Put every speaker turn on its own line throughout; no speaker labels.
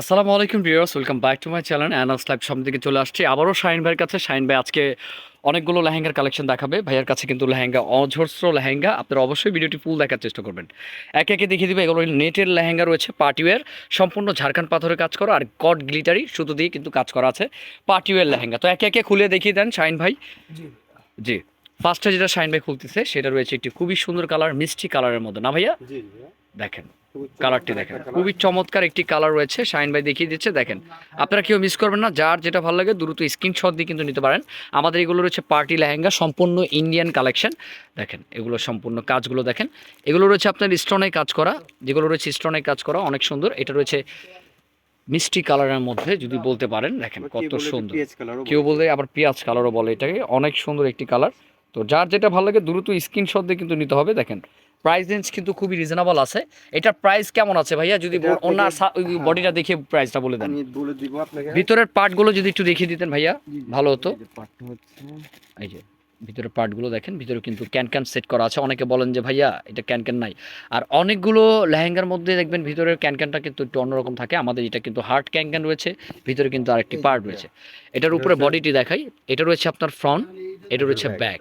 আসসালামু আলাইকুম viewers welcome back to my channel Anas live সামনে থেকে চলে আসছি। আবারও শাহিন ভাইয়ের কাছে। শাহিন ভাই আজকে অনেকগুলো লেহেঙ্গার কালেকশন দেখাবে। ভাইয়ের কাছে কিন্তু লেহেঙ্গা অজস্র লেহেঙ্গা। আপনারা অবশ্যই ভিডিওটি ফুল দেখার চেষ্টা করবেন। একে একে দেখিয়ে দিবে এগুলো নেটের লেহেঙ্গা রয়েছে পার্টিওয়ের সম্পূর্ণ ঝাড়খান্ড পাথরের কাজ করা আর গড গ্লিটারি সুতো দিয়ে কিন্তু কাজ করা আছে। পার্টিওয়ের লেহেঙ্গা। তো একে একে খুলে দেখিয়ে দেন শাহিন ভাই।
জি।
ফার্স্টে যেটা শাহিন ভাই খুলতেছে সেটা রয়েছে একটি খুবই সুন্দর কালার মিষ্টি কালারের মধ্যে। না ভাইয়া?
জি
দেখেন কালারটি দেখেন। খুবই চমৎকার একটি কালার রয়েছে শাইন ভাই দেখিয়ে দিচ্ছে দেখেন। আপনারা কেউ মিস করবেন না যার যেটা ভালো লাগে দ্রুত স্ক্রিনশট দিয়ে কিন্তু নিতে পারেন। আমাদের এগুলো রয়েছে পার্টি লেহেঙ্গা সম্পূর্ণ ইন্ডিয়ান কালেকশন দেখেন এগুলো সম্পূর্ণ কাজগুলো দেখেন। এগুলো রয়েছে আপনার স্টোনে কাজ করা যেগুলো রয়েছে স্টোনে কাজ করা অনেক সুন্দর। এটা রয়েছে মিষ্টি কালারের মধ্যে যদি বলতে পারেন দেখেন কত সুন্দর। কেউ বলতে আবার পেঁয়াজ কালারও বলে এটাকে অনেক সুন্দর একটি কালার তো যার যেটা ভালো লাগে দ্রুত স্ক্রিনশট দিয়ে কিন্তু নিতে হবে দেখেন। প্রাইস রেঞ্জ কিন্তু খুবই রিজনেবল আছে। এটার প্রাইস কেমন আছে ভাইয়া? যদি
আপনাকে-
বডিটা দেখে প্রাইসটা বলে দেন।
আমি বলে দিব আপনাকে।
ভিতরের পার্টগুলো যদি একটু দেখিয়ে দিতেন ভাইয়া। ভালো হতো।
এই যে
ভিতরের পার্টগুলো দেখেন ভিতরে কিন্তু ক্যান ক্যান সেট করা আছে। অনেকে বলেন যে ভাইয়া এটা ক্যান ক্যান নাই। আর অনেকগুলো লেহেঙ্গার মধ্যে দেখবেন ভিতরের ক্যান ক্যানটা কিন্তু একটু অন্যরকম থাকে। আমাদের এটা কিন্তু হার্ড ক্যান ক্যান রয়েছে ভিতরে কিন্তু আরেকটি পার্ট রয়েছে। এটার উপরে বডিটি দেখাই। এটা রয়েছে আপনার ফ্রন্ট এটা রয়েছে। ব্যাক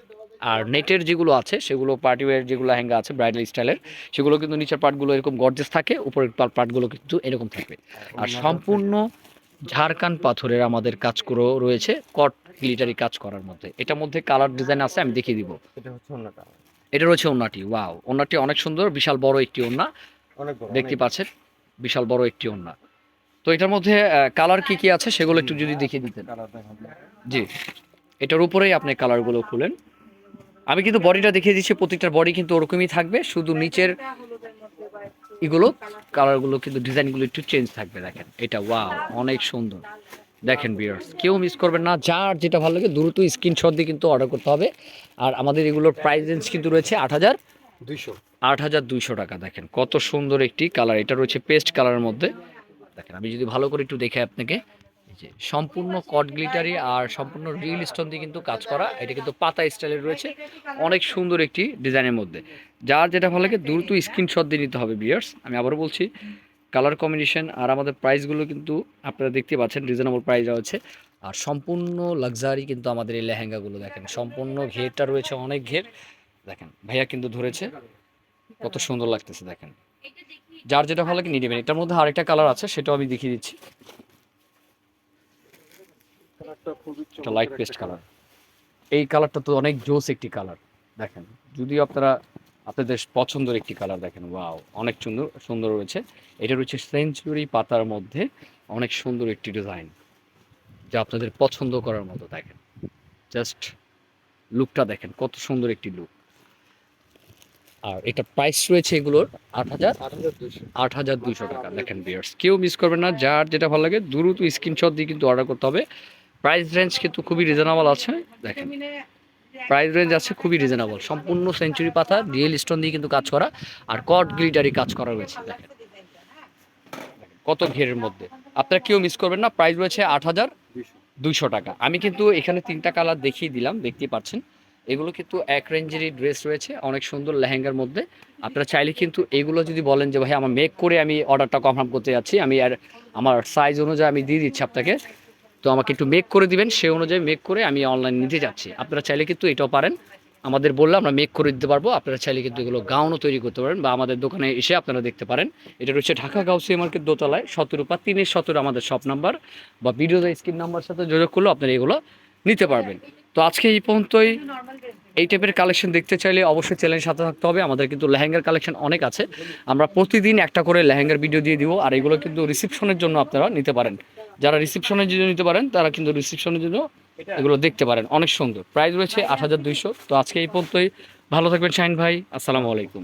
আর নেটের যেগুলো আছে সেগুলো পার্টি ওয়্যার যেগুলো লেহেঙ্গা আছে ব্রাইডাল স্টাইলের সেগুলো কিন্তু নিচের পার্টগুলো এরকম গর্জেস থাকে উপরের পার্টগুলো কিন্তু এরকম থাকবে। আর সম্পূর্ণ ঝাড়খান পাথরের আমাদের কাজ করে রয়েছে কট গ্লিটারি কাজ করার মধ্যে। এটার মধ্যে কালার ডিজাইন আছে আমি দেখিয়ে দিব।
এটা হচ্ছে অন্যটা
এটা রয়েছে ওন্নাটি ওয়াও ওন্নাটি অনেক সুন্দর বিশাল বড় একটি ওন্না।
অনেক বড়
দেখতে পাচ্ছেন? বিশাল বড় একটি ওন্না। তো এটার মধ্যে কালার কি কি আছে সেগুলো একটু যদি দেখিয়ে দিতেন। জি। এটার উপরেই আপনি কালারগুলো খুলেন। আমি কিন্তু বডিটা দেখিয়ে দিচ্ছি প্রত্যেকটার বডি কিন্তু ওরকমই থাকবে শুধু নিচের এগুলো কালারগুলো কিন্তু ডিজাইনগুলো একটু চেঞ্জ থাকবে দেখেন। এটা ওয়াও অনেক সুন্দর। দেখেন বিয়ার্স কেউ মিস করবেন না যার যেটা ভালো লাগে দ্রুত স্ক্রিনশট দিয়ে কিন্তু অর্ডার করতে হবে। আর আমাদের এগুলোর প্রাইস রেঞ্জ কিন্তু রয়েছে আট হাজার
দুইশো।
আট হাজার দুইশো টাকা দেখেন। কত সুন্দর একটি কালার এটা রয়েছে পেস্ট কালারের মধ্যে। দেখেন আমি যদি ভালো করে একটু দেখে আপনাকে যে সম্পূর্ণ কট গ্লিটারি আর সম্পূর্ণ রিল স্টোন দিয়ে কিন্তু কাজ করা, এটা কিন্তু পাতা স্টাইলের রয়েছে, অনেক সুন্দর একটি ডিজাইনের মধ্যে। যার যেটা ভালো লাগে, দ্রুত স্ক্রিনশট দিয়ে নিতে হবে বিয়ার্স আমি আবারও বলছি কালার কম্বিনেশন আর আমাদের প্রাইসগুলো কিন্তু আপনারা দেখতে পাচ্ছেন রিজনেবল প্রাইস রয়েছে আর সম্পূর্ণ লাক্সারি কিন্তু আমাদের এই লেহেঙ্গাগুলো দেখেন, সম্পূর্ণ ঘেরটা রয়েছে অনেক ঘের। দেখেন, ভাইয়া কিন্তু ধরেছে, কত সুন্দর লাগতেছে, দেখেন। যার যেটা ভালো লাগে নিয়ে নেবেন। এটার মধ্যে আরেকটা কালার আছে, সেটাও আমি দেখিয়ে দিচ্ছি। এটা লাইট পেস্ট কালার এই কালারটা তো অনেক জোস একটি কালার দেখেন। যদিও আপনারা আপনাদের পছন্দের একটি কালার দেখেন ওয়াও অনেক সুন্দর সুন্দর রয়েছে। এটা রয়েছে সেঞ্চুরি পাতার মধ্যে অনেক সুন্দর একটি ডিজাইন যা আপনাদের পছন্দ করার মতো দেখেন। জাস্ট লুকটা দেখেন কত সুন্দর একটি লুক আর এটা প্রাইস রয়েছে এগুলোর আট হাজার?
আট হাজার দুইশো।
টাকা দেখেন বিয়ার্স কেউ মিস করবেন না যার যেটা ভালো লাগে দ্রুত স্ক্রিনশট দিয়ে কিন্তু অর্ডার করতে হবে। প্রাইস রেঞ্জ কিন্তু খুবই রিজনেবল আছে, দেখেন। প্রাইস রেঞ্জ আছে খুবই রিজনেবল সম্পূর্ণ সেঞ্চুরি পাতা রিয়েল স্টোন দিয়ে কিন্তু কাজ করা, আর কট গ্লিটারি কাজ করা রয়েছে, দেখেন। কত ঘেরের মধ্যে। আপনারা কেউ মিস করবেন না প্রাইস রয়েছে আট হাজার
দুইশো
টাকা। আমি কিন্তু এখানে তিনটা কালার দেখিয়ে দিলাম দেখতে পাচ্ছেন। এগুলো কিন্তু এক রেঞ্জেরই ড্রেস রয়েছে, অনেক সুন্দর লেহেঙ্গার মধ্যে। আপনারা চাইলে কিন্তু এগুলো যদি বলেন যে, ভাই, আমার মেক করে আমি অর্ডারটা কনফার্ম করতে যাচ্ছি, আমি আর আমার সাইজ অনুযায়ী আমি দিয়ে দিচ্ছি আপনাকে। তো আমাকে একটু মেক করে দিবেন সেই অনুযায়ী মেক করে আমি অনলাইন নিতে যাচ্ছি। আপনারা চাইলে কিন্তু এটাও পারেন। আমাদের বললে আমরা মেক করে দিতে পারব, আপনারা চাইলে কিন্তু এগুলো গাউনও তৈরি করতে পারেন বা আমাদের দোকানে এসে আপনারা দেখতে পারেন। এটা রয়েছে ঢাকা গাউসিয়া মার্কেট দোতলায়, সতেরোপা, তিনের সতেরো আমাদের শপ নাম্বার বা ভিডিও স্ক্রিন নাম্বার সাথে যোগাযোগ করলেও আপনারা এগুলো নিতে পারবেন। তো আজকে এই পর্যন্তই। এই টাইপের কালেকশন দেখতে চাইলে অবশ্যই চ্যানেলের সাথে থাকতে হবে। আমাদের কিন্তু লেহেঙ্গার কালেকশন অনেক আছে। আমরা প্রতিদিন একটা করে লেহেঙ্গার ভিডিও দিয়ে দিব, আর এগুলো কিন্তু রিসিপশনের জন্য আপনারা নিতে পারেন। যারা রিসিপশনের জন্য নিতে পারেন তারা কিন্তু রিসিপশনের জন্য এগুলো দেখতে পারেন। অনেক সুন্দর। প্রাইস রয়েছে আট হাজার দুইশো। তো আজকে এই পর্যন্তই। ভালো থাকবেন শাহিন ভাই। আসসালামু আলাইকুম।